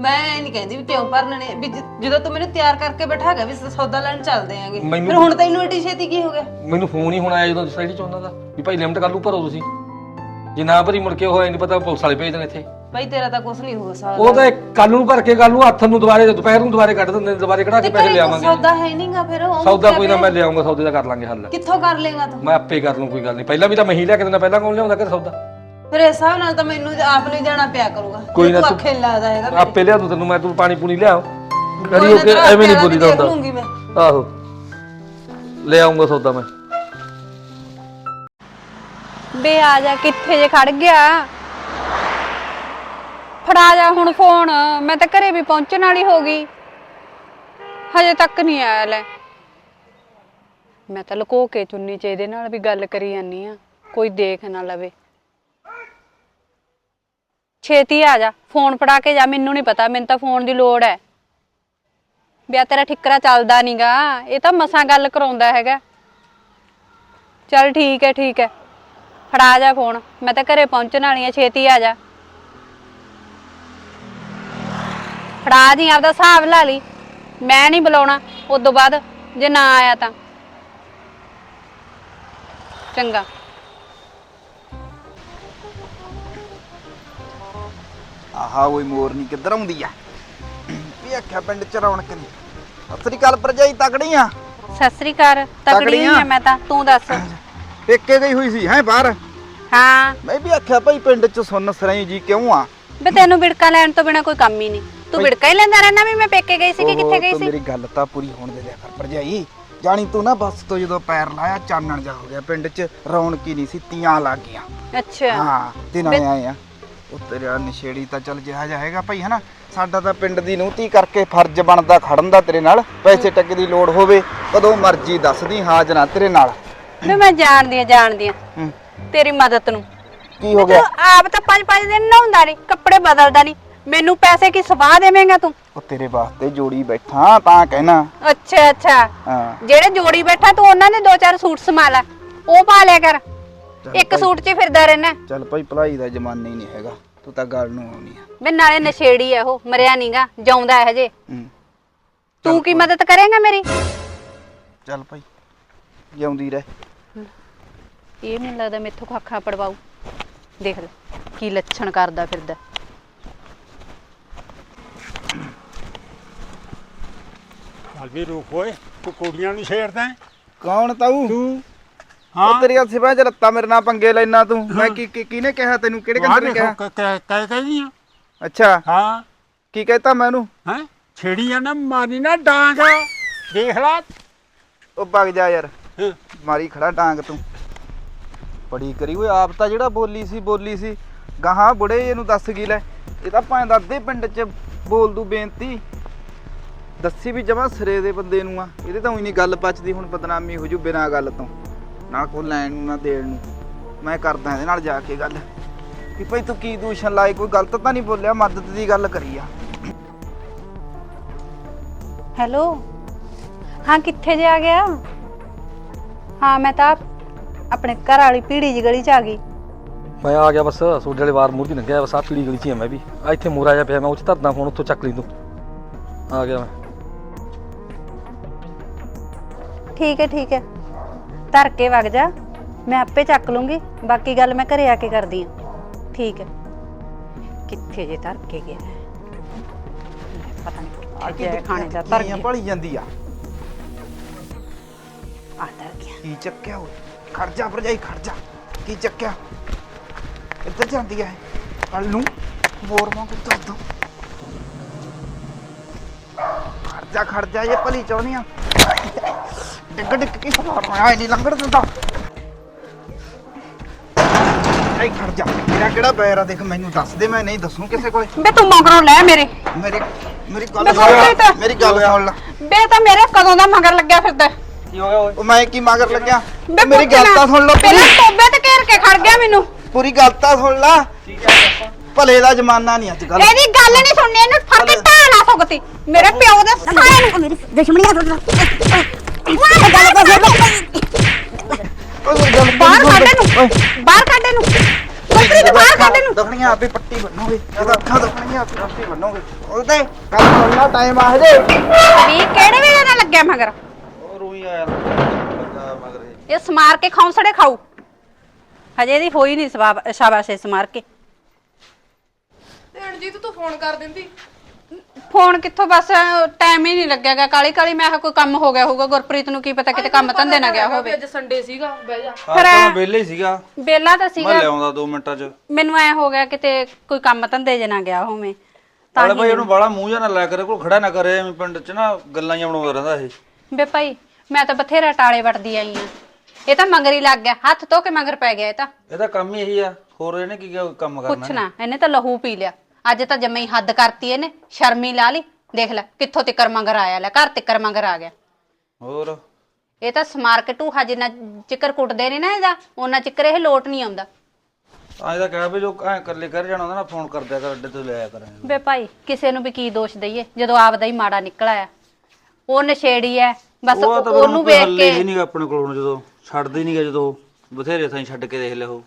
ਮੈਂ ਇਹ ਨਹੀਂ ਕਹਿੰਦੀ ਵੀ ਕਿਉਂ ਭਰਨੇ ਵੀ ਜ- ਜਦੋਂ ਤੂੰ ਮੈਨੂੰ ਤਿਆਰ ਕਰਕੇ ਬਿਠਾ ਗਿਆ ਵੀ ਸ- ਸੌਦਾ ਲੈਣ ਚੱਲਦੇ ਆਂਗੇ ਮੈਨੂੰ- ਫਿਰ ਹੁਣ ਤੈਨੂੰ ਏਡੀ ਛੇਤੀ ਕੀ ਹੋ ਗਿਆ? ਮੈਨੂੰ ਫੋਨ ਹੀ ਹੁਣ ਆਇਆ ਜਦੋਂ ਸੁਸਾਇਟੀ 'ਚ ਉਹਨਾਂ ਦਾ ਵੀ ਭਾਈ ਲਿਮਟ ਕਰ ਲੂ ਭਰੋ ਤੁਸੀਂ। ਜੇ ਨਾ ਭਰੀ ਮੁੜ ਕੇ ਐ ਨਹੀਂ ਪਤਾ ਪੁਲਿਸ ਵਾਲੇ ਭੇਜ ਦੇਣ ਇੱਥੇ। ਭਾਈ ਤੇਰਾ ਤਾਂ ਕੁਝ ਨਹੀਂ ਹੋ ਸਕਦਾ। ਉਹ ਤਾਂ ਕੱਲ ਨੂੰ ਭਰ ਕੇ ਕੱਲ ਨੂੰ ਹੱਥ ਨੂੰ ਦੁਬਾਰੇ ਦੁਪਹਿਰ ਨੂੰ ਦੁਬਾਰੇ ਕੱਢ ਦਿੰਦੇ ਨੇ, ਦੁਬਾਰੇ ਕਢਾ ਕੇ ਪੈਸੇ ਲਿਆਵਾਂਗੇ। ਸੌਦਾ ਹੈ ਨਹੀਂਗਾ ਫਿਰ ਉਹ ਸੌਦਾ ਕੋਈ ਨਾ ਮੈਂ ਲਿਆਉਂਗਾ ਸੌਦੇ ਦਾ ਕਰ ਲਾਂਗੇ ਹੱਲ। ਕਿੱਥੋਂ ਕਰ ਲੇਗਾ ਤੂੰ? ਮੈਂ ਆਪੇ ਕਰ ਲੂੰ ਕੋਈ ਗੱਲ ਨਹੀਂ ਪਹਿਲਾਂ ਵੀ ਤਾਂ ਮੈਂ ਹੀ ਲਿਆ ਕੇ ਦਿੰਦਾ ਪਹਿਲਾਂ ਕੌਣ ਲਿਆਉਂਦਾ ਕਰ ਸੌਦਾ? ਫਿਰ ਇਸ ਹਿਸਾਬ ਨਾਲ ਤਾਂ ਮੈਨੂੰ ਆਪ ਨੂੰ ਹੀ ਜਾਣਾ ਪਿਆ ਕਰੂਗਾ। ਕੋਈ ਨਾ ਤੂੰ ਨੀ ਲੱਗਦਾ ਹੈਗਾ। ਆਪੇ ਲਿਆ ਦੂੰ ਤੈਨੂੰ ਮੈਂ ਤੂੰ ਪਾਣੀ ਪੂਣੀ ਲਿਆ ਕੋਈ ਕਰੀ ਨਾ ਕੇ ਤੇਰਾ ਐਵੇਂ ਨਹੀਂ ਪਿਆਰਾ ਬੋਲੀਦਾ ਦੇਖ ਹੁੰਦਾ ਲੂੰਗੀ ਮੈਂ। ਆਹੋ। ਲੈ ਆਉਂਗਾ ਸੌਦਾ ਮੈਂ। ਬੇ ਆ ਜਾ ਕਿੱਥੇ ਜੇ ਖੜ ਗਿਆ? ਫੜਾ ਜਾ ਹੁਣ ਫੋਨ, ਮੈਂ ਤਾਂ ਘਰੇ ਵੀ ਪਹੁੰਚਣ ਵਾਲੀ ਹੋ ਗਈ। ਹਜੇ ਤੱਕ ਨਹੀਂ ਆਇਆ ਲੈ। ਮੈਂ ਤਾਂ ਲੁਕੋ ਕੇ ਚੁੰਨੀ ਚ ਇਹਦੇ ਨਾਲ ਵੀ ਗੱਲ ਕਰੀ ਜਾਨੀ ਆ ਕੋਈ ਦੇਖ ਨਾ ਲਵੇ। ਛੇਤੀ ਆ ਜਾ, ਫੋਨ ਫੜਾ ਕੇ ਜਾ, ਮੈਨੂੰ ਨਹੀਂ ਪਤਾ, ਮੈਨੂੰ ਤਾਂ ਫੋਨ ਦੀ ਲੋੜ ਹੈ। ਬਿਆ ਤੇਰਾ ਠਿਕਰਾ ਚੱਲਦਾ ਨਹੀਂਗਾ ਇਹ ਤਾਂ ਮਸਾਂ ਗੱਲ ਕਰਾਉਂਦਾ ਹੈਗਾ। ਚੱਲ ਠੀਕ ਹੈ ਠੀਕ ਹੈ। ਫੜਾ ਜਾ ਫੋਨ, ਮੈਂ ਤਾਂ ਘਰੇ ਪਹੁੰਚਣ ਵਾਲੀ ਆ ਛੇਤੀ ਆ ਜਾ। ਫੜਾ ਜੀ ਆਪਦਾ ਹਿਸਾਬ ਲਾ ਲਈ। ਮੈਂ ਨਹੀਂ ਬੁਲਾਉਣਾ। ਉਸ ਤੋਂ ਬਾਅਦ ਜੇ ਨਾ ਆਇਆ ਤਾਂ। ਚੰਗਾ। ਆਹਾ ਓਏ ਮੋਰਨੀ ਕਿੱਧਰ ਆਉਂਦੀ ਆ? ਵੀ ਆਖਿਆ ਪਿੰਡ ਚ ਰੌਣਕ ਨਹੀਂ ਸਤਿ ਸ੍ਰੀ ਅਕਾਲ ਭਰਜਾਈ ਤਕੜੀਆਂ ਸਤਿ ਸ੍ਰੀ ਅਕਾਲ ਤਕੜੀ ਤਕੜੀ ਆਂ। ਆ ਮੈਂ ਤਾਂ ਤੂੰ ਦੱਸ। ਪੇਕੇ ਗਈ ਹੋਈ ਸੀ ਹੈ ਬਾਹਰ? ਹਾਂ। ਮੈਂ ਵੀ ਆਖਿਆ ਭਾਈ ਪਿੰਡ ਚ ਸੁੰਨ ਸਰਾਈ ਜੀ ਕਿਉਂ ਆ? ਬੇ ਤੈਨੂੰ ਬਿੜਕਾ ਲੈਣ ਤੋਂ ਬਿਨਾ ਕੋਈ ਕੰਮ ਹੀ ਨਹੀਂ। ਤੂੰ ਬਿੜਕਾ ਹੀ ਲੈਂਦਾ ਰਹਿਣਾ ਵੀ ਮੈਂ ਪੇਕੇ ਗਈ ਸੀ ਕਿ ਕਿੱਥੇ ਗਈ ਤੂੰ ਸੀ? ਮੇਰੀ ਗੱਲ ਤਾਂ ਪੂਰੀ ਹੋਣ ਦੇ ਦਿਆ ਕਰ ਭਰਜਾਈ। ਜਾਣੀ ਤੂੰ ਨਾ ਬੱਸ ਤੋਂ ਜਦੋਂ ਪੈਰ ਲਾਇਆ ਚਾਨਣ ਜਾ ਹੋ ਗਿਆ। ਪਿੰਡ ਚ ਰੌਣਕ ਹੀ ਨਹੀਂ ਸੀ ਤੀਆਂ ਲੱਗ ਗਈਆਂ। ਅੱਛਾ। ਹਾਂ ਤੇ ਨਾਲੇ ਆਏ ਆ। ਉਹ ਤੇਰਾ ਨਸ਼ੇੜੀ ਤਾਂ ਚੱਲ ਜਿਹਾ ਜਿਹਾ ਹੈਗਾ ਭਾਈ ਹਨਾ? ਸਾਡਾ ਤਾਂ ਪਿੰਡ ਦੀ ਨੂੰਤੀ ਕਰਕੇ ਫਰਜ਼ ਬਣਦਾ ਖੜਨ ਦਾ ਤੇਰੇ ਨਾਲ। ਪੈਸੇ ਟੱਕੇ ਦੀ ਲੋੜ ਹੋਵੇ ਕਦੋਂ ਮਰਜ਼ੀ ਦੱਸਦੀ ਹਾਜ਼ਰ ਆ ਤੇਰੇ ਨਾਲ। ਵੀ ਮੈਂ ਜਾਣਦੀ ਆ ਜਾਣਦੀ ਆ। ਹੂੰ। ਤੇਰੀ ਮਦਦ ਨੂੰ। ਕੀ ਹੋ ਗਿਆ? ਆਪ ਤਾਂ ਪੰਜ ਪੰਜ ਦਿਨ ਨਹਾਉਂਦਾ ਨਹੀਂ ਕੱਪੜੇ ਬਦਲਦਾ ਨਹੀਂ। ਮੈਨੂੰ ਪੈਸੇ ਕੀ ਸਵਾਹ ਦੇਵੇਂਗਾ ਤੂੰ? ਉਹ ਤੇਰੇ ਵਾਸਤੇ ਜੋੜੀ ਬੈਠਾ ਤਾਂ ਕਹਿਣਾ। ਅੱਛਾ ਅੱਛਾ। ਹਾਂ। ਜਿਹੜੇ ਜੋੜੀ ਬੈਠਾ ਤੂੰ ਉਹਨਾਂ ਦੇ ਦੋ ਚਾਰ ਸੂਟ ਸਮਾ ਲੈ। ਉਹ ਪਾ ਲਿਆ ਕਰ। ਇੱਕ ਸੂਟ 'ਚ ਹੀ ਫਿਰਦਾ ਰਹਿਣਾ। ਚੱਲ ਭਾਈ ਭਲਾਈ ਦਾ ਜ਼ਮਾਨਾ ਹੀ ਨਹੀਂ ਹੈਗਾ। ਤੂੰ ਤਾਂ ਗੱਲ ਨੂੰ ਆਉਣੀ ਆ। ਮੈਂ ਨਾਲੇ ਨਸ਼ੇੜੀ ਆ ਉਹ ਮਰਿਆ ਨਹੀਂਗਾ ਜਾਉਂਦਾ ਇਹ ਜੇ ਹੂੰ। ਤੂੰ ਕੀ ਮਦਦ ਕਰੇਂਗਾ ਮੇਰੀ? ਚੱਲ ਭਾਈ ਜਿਉਂਦੀ ਰਹਿ। ਇਹ ਮੈਨੂੰ ਲੱਗਦਾ ਮੈਥੋਂ ਖਾਖਾ ਪੜਵਾਉ ਦੇਖ ਲੈ ਕੀ ਲੱਛਣ ਕਰਦਾ ਫਿਰਦਾ। ਅਗੇ ਰੁਕ ਓਏ ਤੂੰ ਕੁੜੀਆਂ ਨੂੰ ਛੇੜਦਾ ਹੈ? ਕੌਣ ਤਾਊ? ਤੂੰ? ਹਾਂ? ਤੇਰੀਆਂ ਸਿਵਾ ਚ ਲੱਤਾਂ ਮੇਰੇ ਨਾਲ ਪੰਗੇ ਲੈਣਾ ਤੂੰ। ਮੈਂ ਕੀ ਕੀ- ਕਿਹਨੇ ਕਿਹਾ ਤੈਨੂੰ? ਕਿਹੜੇ ਕੰਦਰ ਨੇ ਕਿਹਾ? ਕਹਿ ਕਹਿ ਕਹਿ ਅੱਛਾ। ਹਾਂ। ਕੀ ਕਹਿਤਾ ਮੈਂ ਉਹਨੂੰ? ਹੈ? ਛੇੜੀਆਂ ਨਾ ਮਾਰੀ ਨਾ ਡਾਂਗ। ਦੇਖ ਲਾ। ਉਹ ਵਗ ਜਾ ਯਾਰ। ਹਾਂ। ਮਾਰੀ ਖੜਾ ਡਾਂਗ ਤੂੰ। ਬੜੀ ਕਰੀ ਓਏ ਆਪ ਤਾਂ ਜਿਹੜਾ ਬੋਲੀ ਸੀ ਬੋਲੀ ਸੀ। ਗਾਹਾਂ ਬੁੜੇ ਇਹਨੂੰ ਦੱਸ ਕੀ ਲੈ। ਇਹ ਤਾਂ ਭਾਂ ਅੱਧੇ ਪਿੰਡ 'ਚ ਬੋਲ ਦੂ ਬੇਨਤੀ। ਦੱਸੀ ਵੀ ਜਮਾ ਸਿਰੇ ਦੇ ਬੰਦੇ ਨੂੰ ਆ। ਇਹਦੇ ਤਾਂ ਉਹੀ ਨਹੀਂ ਗੱਲ ਪਚਦੀ ਹੁਣ ਬਦਨਾਮੀ ਹੋ ਜੂ ਬਿਨਾਂ ਗੱਲ ਤੋਂ। ਨਾ ਕੋ ਲੈਣ ਨੂੰ ਨਾ ਦੇਣ ਨੂੰ। ਮੈਂ ਕਰਦਾ ਇਹਦੇ ਨਾਲ ਜਾ ਕੇ ਗੱਲ। ਕਿ ਭਾਈ ਤੂੰ ਕੀ ਦੂਸ਼ਣ ਲਾਏ ਕੋਈ ਗਲਤ ਤਾਂ ਨਹੀਂ ਬੋਲਿਆ ਮਦਦ ਦੀ ਗੱਲ ਕਰੀ ਆ। ਹੈਲੋ? ਹਾਂ ਕਿੱਥੇ ਜੇ ਆ ਗਿਆ? ਹਾਂ ਮੈਂ ਤਾਂ ਆਪਣੇ ਘਰ ਵਾਲੀ ਪੀੜੀ ਜੀ ਗਲੀ ਚ ਆ ਗਈ। ਮੈਂ ਆ ਗਿਆ ਬਸ ਸੋਡੇ ਵਾਲੇ ਵਾਰ ਮੂਰਤੀ ਲੰਘਿਆ ਬਸ ਆ ਪੀੜੀ ਗਲੀ ਚ ਹੀ ਆ ਮੈਂ ਵੀ। ਆ ਇੱਥੇ ਮੂਰਾ ਜਾ ਪਿਆ ਮੈਂ ਉੱਥੇ ਧਰਦਾ ਫੋਨ ਉੱਥੋਂ ਚੱਕ ਲਈ ਤੂੰ। ਆ ਗਿਆ ਮੈਂ। ਠੀਕ ਹੈ ਠੀਕ ਹੈ। ਧਰ ਕੇ ਵਗ ਜਾ। ਮੈਂ ਆਪੇ ਚੱਕ ਲੂੰਗੀ। ਬਾਕੀ ਗੱਲ ਮੈਂ ਘਰੇ ਆ ਕੇ ਕਰਦੀ ਹਾਂ। ਠੀਕ ਹੈ। ਕਿੱਥੇ ਜੇ ਧਰ ਕੇ ਗਿਆ। ਹੈ? ਪਤਾ ਨਹੀਂ ਖਾਣੇ ਦਾ ਧਰ ਗਿਆ ਭਲੀ ਜਾਂਦੀ ਆ? ਆ ਧਰ ਗਿਆ ਕੀ ਚੱਕਿਆ ਓਏ? ਖੜ ਜਾ ਭਰਜਾਈ ਖੜ ਜਾ। ਕੀ ਚੱਕਿਆ? ਇੱਧਰ ਜਾਂਦੀ ਐ ਕੱਲ ਨੂੰ ਮੋਰ ਵਾਂਗੂ ਚੱਲਦਾ ਖੜ ਜਾ ਖੜ ਜਾ। ਇਹ ਭਲੀ ਚਾਹੁੰਦੀ ਆ। ਡਿੱਗ ਡਿੱਗ ਕੇ ਮਾਰਨਾ ਨਹੀਂ ਲੰਘੜ ਦਿੰਦਾ। ਆਈ ਖੜ ਜਾ। ਮੇਰਾ ਕਿਹੜਾ ਬੈਰ ਆ? ਦੇਖ ਮੈਨੂੰ ਦੱਸ ਦੇ ਮੈਂ ਨਹੀਂ ਦੱਸੂ ਕਿਸੇ ਕੋਲੇ। ਬੇ ਤੂੰ ਮਗਰੋਂ ਲੈ ਮੇਰੇ। ਮੇਰੀ ਮੇਰੀ ਗੱਲ ਮੈਂ ਸੁਣ ਤਾਂ। ਮੇਰੀ ਗੱਲ ਲੈ। ਬੇ ਤਾਂ ਮੇਰੇ ਕਦੋਂ ਦਾ ਮਗਰ ਲੱਗਿਆ ਫਿਰਦਾ? ਉਹ ਮੈਂ ਕੀ ਮਗਰ ਲੱਗਿਆ? ਬੇ ਮੇਰੀ ਗੱਲ ਤਾਂ ਸੁਣ ਲਓ ਪਹਿਲਾਂ ਟੋਬੇ ਤੇ ਘੇਰ ਕੇ ਖੜ ਗਿਆ ਮੈਨੂੰ। ਪੂਰੀ ਗੱਲ ਤਾਂ ਸੁਣ ਲਾ। ਭਲੇ ਦਾ ਜ਼ਮਾਨਾ ਨਹੀਂ ਅੱਜ ਕੱਲ ਇਹਦੀ ਗੱਲ ਨਹੀਂ ਸੁਣਨੀ ਇਹਨੂੰ ਫੜ ਕੇ ਢਾਹ ਸੁਗਤੀ ਮੇਰੇ ਪਿਓ ਦੇ ਸਾਲੇ ਨੂੰ ਮੇਰੀ ਦੁਸ਼ਮਣੀਆਂ ਬਾਹਰ ਕੱਢ ਇਹਨੂੰ। ਬਾਹਰ ਕੱਢ ਇਹਨੂੰ। ਬੱਕਰੀ ਦੇ ਬਾਹਰ ਕੱਢ ਇਹਨੂੰ। ਦਖਣੀਆਂ ਆਪੇ ਪੱਟੀ ਬੰਨੋਗੇ। ਇਹਦਾ ਅੱਖਾਂ ਦਖਣੀਆਂ ਆਪੇ ਪੱਟੀ ਬੰਨੋਗੇ। ਉਹਦੇ ਕੱਲ ਸੁਣਨਾ ਟਾਈਮ ਆ ਹਜੇ। ਵੀ ਕਿਹੜੇ ਵੇਲੇ ਦਾ ਲੱਗਿਆ ਮਗਰ? ਉਹ ਰੂਈ ਆਇਆ ਲੱਗਾ ਮਗਰ ਇਹ। ਇਹ ਸਮਾਰ ਕੇ ਖੌਂਸੜੇ ਖਾਊ। ਹਜੇ ਇਹਦੀ ਹੋਈ ਨਹੀਂ ਸਵਾਬ ਸ਼ਾਬਾਸ਼ ਇਸ ਸਮਾਰ ਕੇ। ਤੇ ਰਣਜੀਤ ਤੂੰ ਫੋਨ ਕਰ ਦਿੰਦੀ। ਫੋਨ ਕਿੱਥੋਂ ਬਸ ਟਾਈਮ ਹੀ ਨਹੀਂ ਲੱਗਿਆਗਾ। ਕਾਲੀ ਕਾਲੀ ਮੈਂ ਕਿਹਾ ਕੋਈ ਕੰਮ ਹੋ ਗਿਆ ਹੋਊਗਾ। ਗੁਰਪ੍ਰੀਤ ਨੂੰ ਕੀ ਪਤਾ ਕਿਤੇ ਕੰਮ ਧੰਦੇ ਨਾ ਗਿਆ ਹੋਵੇ। ਅੱਜ ਸੰਡੇ ਸੀਗਾ ਬਹਿ ਜਾ। ਫਿਰ ਐਂ- ਵਿਹਲੇ ਹੀ ਸੀਗਾ। ਬੇਲਾ ਤਾਂ ਮੈਂ ਸੀਗਾ। ਲਿਆਉਂਦਾ 2 ਮਿੰਟਾਂ ਚ। ਮੈਨੂੰ ਐ ਹੋ ਗਿਆ ਕਿਤੇ ਕੋਈ ਕੰਮ ਧੰਦੇ ਜੇ ਨਾ ਗਿਆ ਹੋਵੇ। ਤਾਂ ਨਾਲੇ ਭਾਈ ਇਹਨੂੰ ਬਾਲਾ ਮੂੰਹ ਜਾਂ ਨਾ ਲਾਇਆ ਕਰੇ ਕੋਲ ਖੜਾ ਨਾ ਕਰੇ ਐਵੇਂ ਪਿੰਡ ਚ ਨਾ ਗੱਲਾਂ ਹੀ ਬਣਾਉਂਦਾ ਰਹਿੰਦਾ ਇਹ। ਬੇ ਭਾਈ ਮੈਂ ਤਾਂ ਬਥੇਰਾ ਟਾਲੇ ਵਟਦੀ ਆਈ ਆ। ਇਹ ਤਾਂ ਮਗਰ ਹੀ ਲੱਗ ਗਿਆ। ਹੱਥ ਧੋ ਕੇ ਮਗਰ ਪੈ ਗਿਆ ਇਹ ਤਾਂ। ਇਹਦਾ ਕੰਮ ਹੀ ਇਹੀ ਆ। ਹੋਰ ਇਹਨੇ ਕੀ ਕੀ ਕੰਮ ਕਰਨਾ ਪੁੱਛਣਾ। ਇਹਨੇ ਤਾਂ ਲਹੂ ਪੀ ਲਿਆ। ਅੱਜ ਤਾਂ ਜੰਮਈ ਹੱਦ ਕਰਤੀ ਇਹਨੇ ਸ਼ਰਮੀ ਲਾ ਲਈ। ਦੇਖ ਲੈ ਕਿੱਥੋਂ ਤਿੱਕਰ ਮਗਰ ਆਇਆ ਲੈ ਘਰ ਤਿੱਕਰ ਮਗਰ ਆ ਗਿਆ। ਹੋਰ? ਇਹ ਤਾਂ ਸਮਾਰ ਕੇ ਢੂਹਾ ਜਿੰਨਾ ਚਿੱਕਰ ਕੁੱਟਦੇ ਨੇ ਨਾ ਇਹਦਾ ਉਹਨਾਂ ਚਿੱਕਰ ਇਹ ਲੋਟ ਨਹੀਂ ਆਉਂਦਾ। ਤਾਂ ਇਹਦਾ ਕਹਿਆ ਵੀ ਜੋ ਐ ਇਕੱਲੇ ਕਰ ਜਾਣਾ ਨਾ ਫੋਨ ਕਰ ਦਿਆ ਕਰ ਅੱਡੇ ਤੋਂ ਲਿਆਇਆ ਕਰਾਂਗੇ। ਬੇ ਭਾਈ ਕਿਸੇ ਨੂੰ ਵੀ ਕੀ ਦੋਸ਼ ਦਈਏ ਜਦੋਂ ਆਪਦਾ ਹੀ ਮਾੜਾ ਨਿਕਲ ਆਇਆ। ਉਹ ਨਸ਼ੇੜੀ ਐ ਬਸ ਉਹ ਤਾਂ ਉਹਨੂੰ ਕੋਈ ਵੇਖ ਹੱਲੇ ਹੀ ਕੇ ਨਹੀਂਗਾ ਆਪਣੇ ਕੋਲ ਹੁਣ ਜਦੋਂ ਛੱਡਦੇ ਨਹੀਂਗਾ ਜਦੋਂ ਬਥੇਰੇ ਥਾਂ ਛੱਡ ਕੇ ਦੇਖ ਉਹ।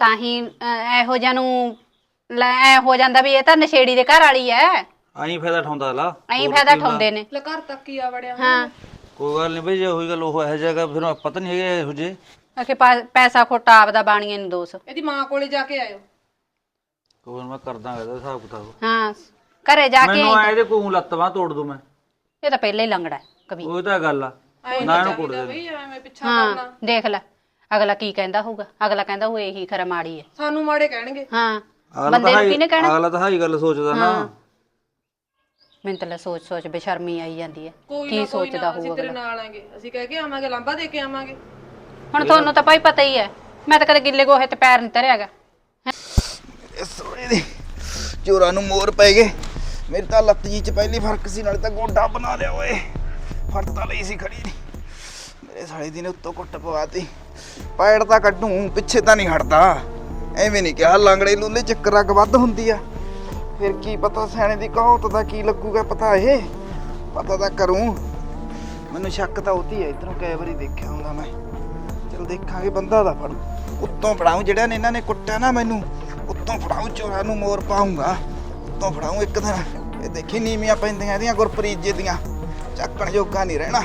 ਤਾਂ ਹੀ ਅਹ, ਇਹੋ ਜਿਹਾ ਨੂੰ ਲੈ ਐ ਹੋ ਜਾਂਦਾ ਵੀ ਇਹ ਤਾਂ ਨਸ਼ੇੜੀ ਦੇ ਘਰ ਵਾਲੀ ਐ। ਐਂ ਫਾਇਦਾ ਠਾਉਂਦਾ ਲਾ ਐਂ ਫਾਇਦਾ ਠਾਉਂਦੇ ਨੇ। ਲੈ ਘਰ ਤੱਕ ਹੀ ਆ ਵੜਿਆ ਹਾਂ। ਕੋਈ ਗੱਲ ਨਹੀਂ ਬਈ ਜੇ ਉਹੀ ਗੱਲ ਉਹ ਇਹੋ ਜਿਹਾ ਫਿਰ ਪਤਾ ਨਹੀਂ ਹੈਗਾ ਇਹੋ ਜੇ ਅਖੇ ਪੈਸਾ ਖੋਟਾ ਆਪਦਾ ਬਾਣੀਏ ਨੂੰ ਦੋਸ। ਇਹਦੀ ਮਾਂ ਕੋਲੇ ਜਾ ਕੇ ਆਇਓ। ਕੋਈ ਮੈਂ ਕਰਦਾ ਇਹਦਾ ਹਿਸਾਬ ਕਿਤਾਬ। ਹਾਂ ਘਰੇ ਜਾ ਕੇ ਮੈਨੂੰ ਐ ਇਹਦੇ ਕੋਲ ਲੱਤ ਬਾਹ ਤੋੜ ਦੂੰ ਮੈਂ। ਇਹ ਤਾਂ ਪਹਿਲਾਂ ਹੀ ਲੰਗੜਾ ਹੈ, ਕਵੀ। ਉਹ ਤਾਂ ਗੱਲ ਆ। ਨਾ ਇਹਨੂੰ ਕੁੱਟ ਦੇ ਬਈ ਐਵੇਂ ਪਿੱਛਾ ਹਾਂ ਦੇਖ ਲੈ ਅਗਲਾ ਕੀ ਕਹਿੰਦਾ ਹੋਊਗਾ। ਅਗਲਾ ਕਹਿੰਦਾ ਉਹ ਇਹੀ ਖਰਾ ਮਾੜੀ ਹੈ ਸਾਨੂੰ ਮਾੜੇ ਕਹਿਣਗੇ। ਹਾਂ। ਅਗਲਾ ਬੰਦੇ ਤਾਂ ਨੂੰ ਹਾਈ ਕਿਹਨੇ ਕਹਿਣਾ? ਅਗਲਾ ਤਾਂ ਹਾਈ ਗੱਲ ਸੋਚਦਾ ਨਾ। ਮੈਨੂੰ ਤਾਂ ਲੈ ਸੋਚ ਸੋਚ ਬੇਸ਼ਰਮੀ ਆਈ ਜਾਂਦੀ ਹੈ। ਕੋਈ ਕੀ ਨਾ ਕੋਈ ਸੋਚਦਾ ਨਾ ਅਸੀਂ ਹੋਊਗਾ ਤੇਰੇ ਅਗਲਾ ਨਾਲ ਆਂਗੇ। ਅਸੀਂ ਕਹਿ ਕੇ ਆਵਾਂਗੇ ਲਾਂਬਾ ਦੇ ਕੇ ਆਵਾਂਗੇ। ਹੁਣ ਤੁਹਾਨੂੰ ਤਾਂ ਭਾਈ ਪਤਾ ਹੀ ਹੈ। ਮੈਂ ਤਾਂ ਕਦੇ ਗਿੱਲੇ ਗੋਹੇ ਤੇ ਪੈਰ ਨਹੀਂ ਧਰਿਆਗਾ। ਸੋਹਣੇ ਦੇ ਚੋਰਾਂ ਨੂੰ ਮੋਰ ਪੈ ਗਏ। ਮੇਰੀ ਤਾਂ ਲੱਤ ਜੀ ਚ ਪਹਿਲੀ ਫ਼ਰਕ ਸੀ ਨਾਲੇ ਤਾਂ ਗੋਡਾ ਬਣਾ ਲਿਆ ਓਏ। ਫੜਤਾ ਲਈ ਸੀ ਖੜੀ ਨਹੀਂ ਮੇਰੇ ਸਾਲੇ ਦੀ ਨੇ ਉੱਤੋਂ ਕੁੱਟ ਪਵਾਤੀ। ਪੈੜ ਤਾਂ ਕੱਢੂ ਪਿੱਛੇ ਤਾਂ ਨਹੀਂ ਹਟਦਾ। ਐਵੇਂ ਨਹੀਂ ਕਿਹਾ, ਲੰਗੜੇ ਲੂਲੇ ਚੱਕਰ ਅੱਗ ਵੱਧ ਹੁੰਦੀ ਆ। ਫਿਰ ਕੀ ਪਤਾ ਸਿਆਣੇ ਦੀ ਕਹੋਤ ਦਾ ਕੀ ਲੱਗੂਗਾ ਪਤਾ ਇਹ? ਪਤਾ ਤਾਂ ਕਰੂੰ। ਮੈਨੂੰ ਸ਼ੱਕ ਤਾਂ ਉਹਦੀ ਹੈ ਇਧਰੋਂ ਕਈ ਵਾਰੀ ਦੇਖਿਆ ਹੁੰਦਾ ਮੈਂ। ਚਲ ਦੇਖਾਂਗੇ, ਬੰਦਾ ਦਾ ਫੜੂ। ਉੱਤੋਂ ਫੜਾਉਂ ਜਿਹੜਾ ਨੇ ਇਹਨਾਂ ਨੇ ਕੁੱਟਿਆ ਨਾ ਮੈਨੂੰ, ਉੱਤੋਂ ਫੜਾਉਂ ਚੋਰਾਂ ਨੂੰ ਮੋਰ ਪਾਉਂਗਾ ਉੱਤੋਂ ਫੜਾਉਂ ਇੱਕ ਦਿਨ। ਇਹ ਦੇਖੀ ਨੀਵੀਆਂ ਪੈਂਦੀਆਂ ਇਹਦੀਆਂ, ਗੁਰਪ੍ਰੀਤ ਜੀ ਦੀਆਂ। ਚੱਕਣ ਜੋਗਾ ਨਹੀਂ ਰਹਿਣਾ।